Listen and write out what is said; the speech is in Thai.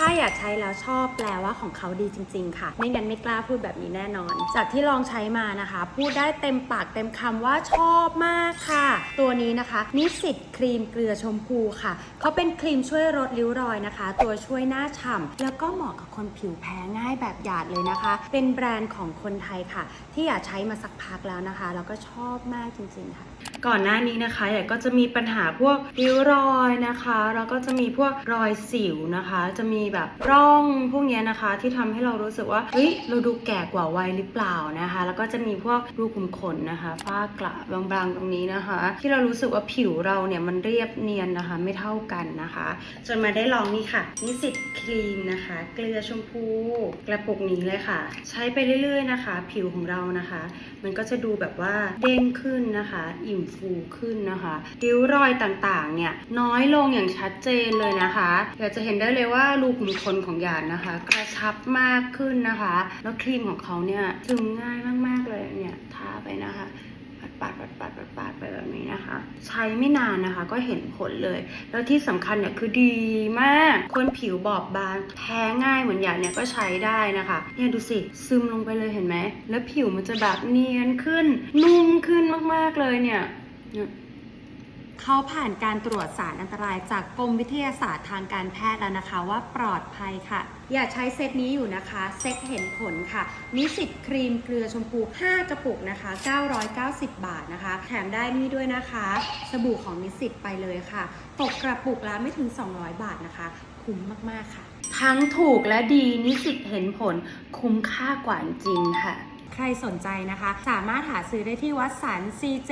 ถ้าอยากใช้แล้วชอบแปลว่าของเขาดีจริง ๆ ค่ะ ไม่งั้นไม่กล้าพูดแบบนี้แน่นอน จากที่ลองใช้มานะคะ พูดได้เต็มปากเต็มคำว่าชอบมากค่ะ ตัวนี้นะคะนิสิตครีมเกลือชมพูค่ะเขาเป็นครีมช่วยลดริ้วรอยนะคะ ตัวช่วยหน้าฉ่ำแล้วก็เหมาะกับคนผิวแพ้ง่ายแบบหยาดเลยนะคะ เป็นแบรนด์ของคนไทยค่ะ ที่อยากใช้มาสักพักแล้วนะคะ แล้วก็ชอบมากจริง ๆ ค่ะ ก่อนหน้านี้นะคะอยากก็จะมีปัญหาพวกริ้วรอยนะคะ แล้วก็จะมีพวกรอยสิวนะคะ จะมีแบบร่องพวกนี้นะคะ ที่ทำให้เรารู้สึกว่าเฮ้ยเราดูแก่กว่าวัยหรือเปล่านะคะ แล้วก็จะมีพวกรูขุมขนนะคะฝ้ากระบางๆตรงนี้นะคะ ที่เรารู้สึกว่าผิวเราเนี่ยมันเรียบเนียนนะคะ ไม่เท่ากันนะคะ จนมาได้ลองนี่ค่ะนิสิตครีมนะคะ เกลือชมพูกระปุกนี้เลยค่ะ ใช้ไปเรื่อยๆนะคะ ผิวของเรานะคะ มันก็จะดูแบบว่าเด้งขึ้นนะคะ อิ่มฟูขึ้นนะคะริ้วรอยต่างๆเนี่ยน้อยลงอย่างชัดเจนเลยนะคะอยากจะเห็นได้เลยว่ารูขุมขนของหยาดนะคะ กระชับมากขึ้นนะคะ แล้วครีมของเขาเนี่ยซึมง่ายมากๆเลยเนี่ยทาไปนะคะปัดปัดปัดปัดปัดไปแบบนี้นะคะ ใช้ไม่นานนะคะก็เห็นผลเลย แล้วที่สำคัญเนี่ยคือดีมาก คนผิวบอบบางแพ้ง่ายเหมือนหยาดเนี่ยก็ใช้ได้นะคะเนี่ยดูสิซึมลงไปเลยเห็นไหมแล้วผิวมันจะแบบเนียนขึ้น นุ่มขึ้นมากๆเลยเนี่ย เนี่ยเขาผ่านการตรวจสารอันตรายจากกรมวิทยาศาสตร์ทางการแพทย์แล้วนะคะว่าปลอดภัยค่ะ อย่าใช้เซตนี้อยู่นะคะ เซตเห็นผลค่ะ นิสิตครีมเกลือชมพู 5 กระปุกนะคะ 990 บาทนะคะ แถมได้นี่ด้วยนะคะ สบู่ของนิสิตไปเลยค่ะ ตกกระปุกละไม่ถึง 200 บาทนะคะ คุ้มมาก ๆ ค่ะ ทั้งถูกและดีนิสิตเห็นผลคุ้มค่ากว่าจริงๆค่ะ ใครสนใจนะคะ สามารถหาซื้อได้ที่วัดสัน CJ